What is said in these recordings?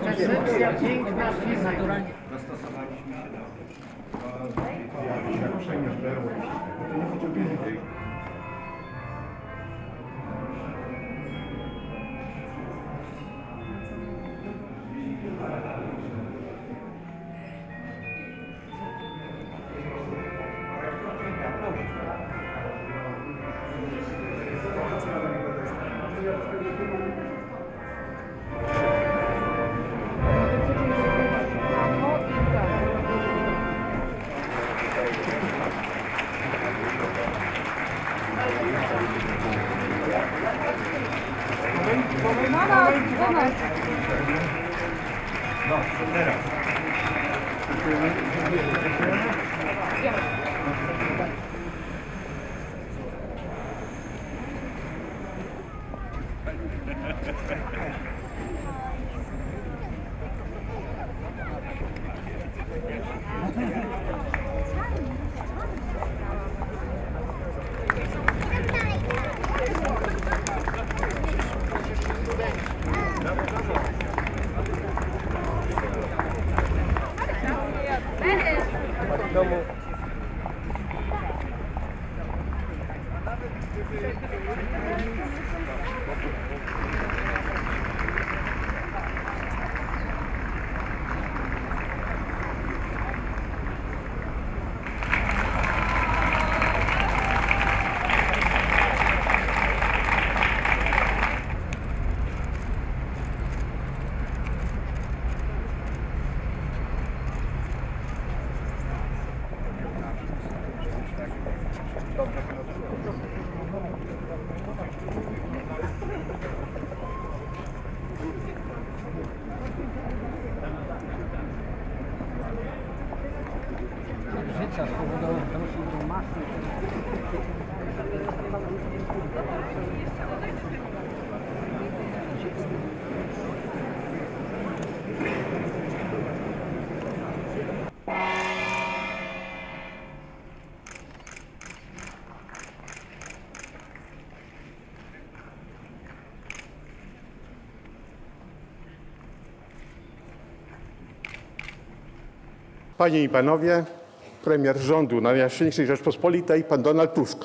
Koncepcja piękna, naturalnie. Jak przejmiesz berło, すいません。To nie Panie i Panowie, premier rządu Najjaśniejszej Rzeczpospolitej, pan Donald Tusk.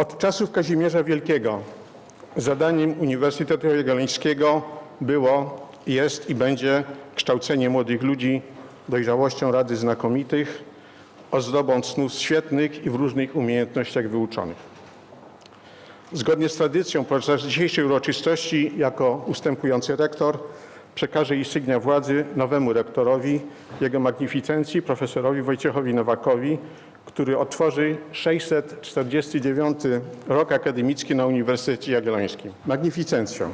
Od czasów Kazimierza Wielkiego zadaniem Uniwersytetu Jagiellońskiego było, jest i będzie kształcenie młodych ludzi dojrzałością rady znakomitych, ozdobą snów świetnych i w różnych umiejętnościach wyuczonych. Zgodnie z tradycją podczas dzisiejszej uroczystości jako ustępujący rektor przekażę insygnia władzy nowemu rektorowi, jego magnificencji profesorowi Wojciechowi Nowakowi, który otworzy 649 rok akademicki na Uniwersytecie Jagiellońskim. Magnificencjo,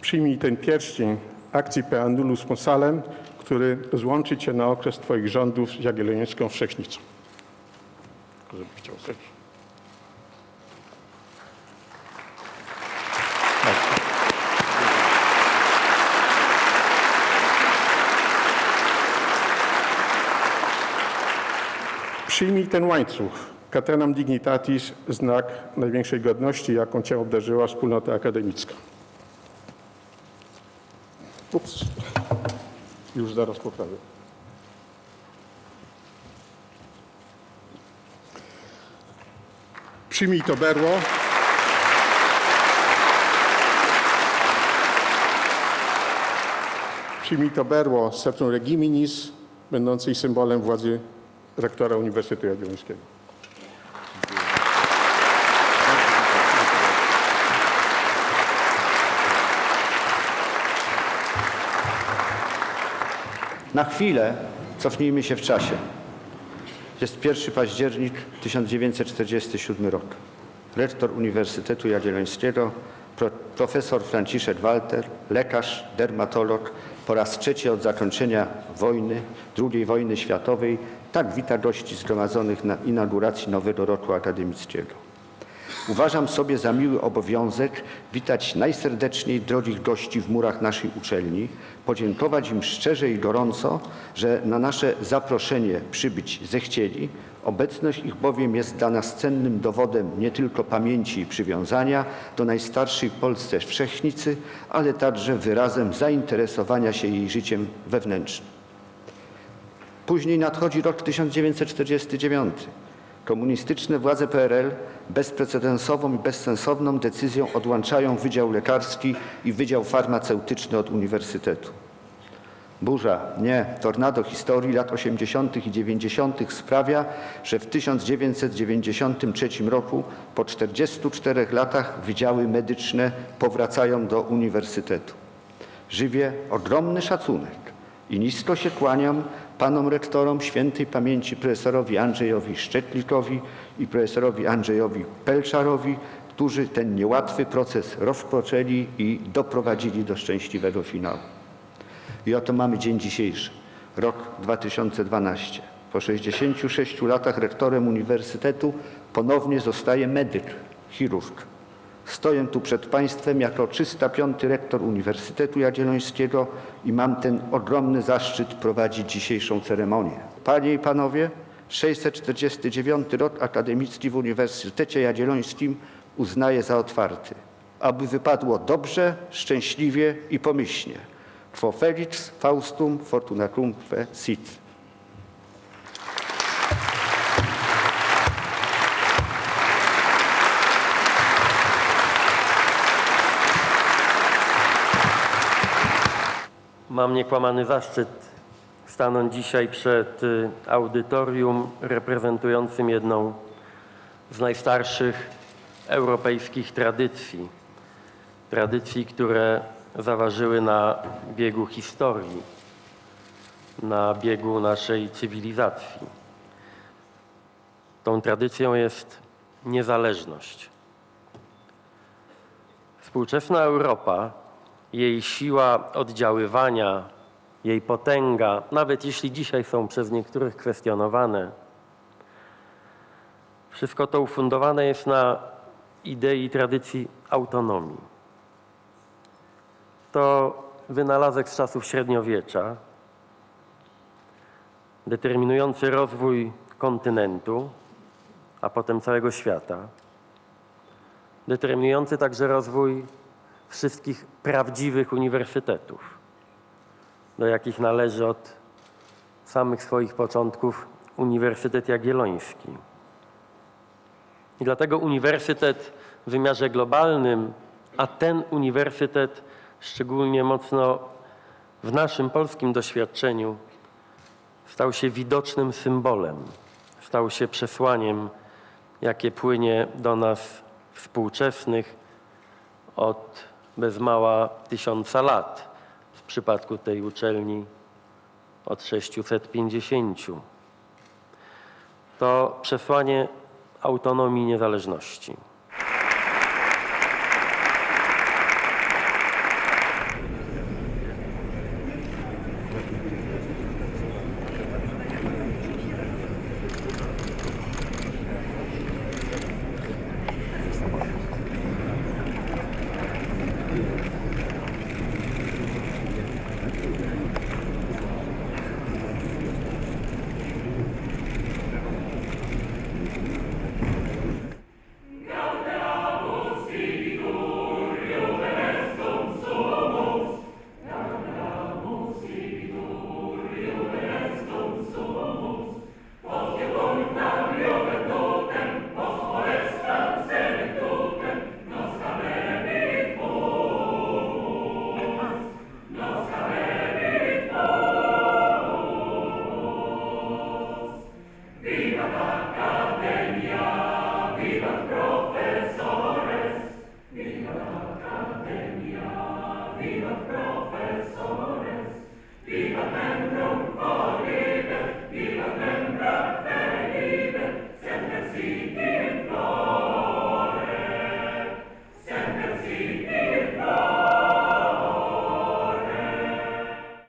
przyjmij ten pierścień akcji Peannulus Sponsalem, który złączy Cię na okres Twoich rządów z Jagiellońską Wszechnicą. Żeby Przyjmij ten łańcuch, catenam dignitatis, znak największej godności, jaką Cię obdarzyła wspólnota akademicka. Ups. Już zaraz poprawię. Przyjmij to berło. Przyjmij to berło Septum Regiminis, będącej symbolem władzy rektora Uniwersytetu Jagiellońskiego. Na chwilę cofnijmy się w czasie. Jest 1 październik 1947 rok. Rektor Uniwersytetu Jagiellońskiego pro, profesor Franciszek Walter, lekarz, dermatolog, po raz trzeci od zakończenia wojny, II wojny światowej, tak wita gości zgromadzonych na inauguracji nowego roku akademickiego. Uważam sobie za miły obowiązek witać najserdeczniej drogich gości w murach naszej uczelni, podziękować im szczerze i gorąco, że na nasze zaproszenie przybyć zechcieli. Obecność ich bowiem jest dla nas cennym dowodem nie tylko pamięci i przywiązania do najstarszej w Polsce wszechnicy, ale także wyrazem zainteresowania się jej życiem wewnętrznym. Później nadchodzi rok 1949. Komunistyczne władze PRL bezprecedensową i bezsensowną decyzją odłączają Wydział Lekarski i Wydział Farmaceutyczny od Uniwersytetu. Burza, nie, tornado historii lat 80. i 90. sprawia, że w 1993 roku, po 44 latach, wydziały medyczne powracają do uniwersytetu. Żywię ogromny szacunek i nisko się kłaniam panom rektorom świętej pamięci profesorowi Andrzejowi Szczetlikowi i profesorowi Andrzejowi Pelczarowi, którzy ten niełatwy proces rozpoczęli i doprowadzili do szczęśliwego finału. I oto mamy dzień dzisiejszy, rok 2012. Po 66 latach rektorem uniwersytetu ponownie zostaje medyk, chirurg. Stoję tu przed Państwem jako 305 rektor Uniwersytetu Jagiellońskiego i mam ten ogromny zaszczyt prowadzić dzisiejszą ceremonię. Panie i Panowie, 649 rok akademicki w Uniwersytecie Jagiellońskim uznaję za otwarty. Aby wypadło dobrze, szczęśliwie i pomyślnie. Quo felix faustum fortunacumque sit. Mam niekłamany zaszczyt stanąć dzisiaj przed y, audytorium reprezentującym jedną z najstarszych europejskich tradycji. Tradycji, które zaważyły na biegu historii, na biegu naszej cywilizacji. Tą tradycją jest niezależność. Współczesna Europa, jej siła oddziaływania, jej potęga, nawet jeśli dzisiaj są przez niektórych kwestionowane, wszystko to ufundowane jest na idei i tradycji autonomii. To wynalazek z czasów średniowiecza, determinujący rozwój kontynentu, a potem całego świata determinujący także rozwój wszystkich prawdziwych uniwersytetów, do jakich należy od samych swoich początków Uniwersytet Jagielloński. I dlatego uniwersytet w wymiarze globalnym, a ten uniwersytet szczególnie mocno w naszym polskim doświadczeniu stał się widocznym symbolem, stał się przesłaniem, jakie płynie do nas współczesnych od bez mała tysiąca lat. W przypadku tej uczelni od 650. To przesłanie autonomii i niezależności.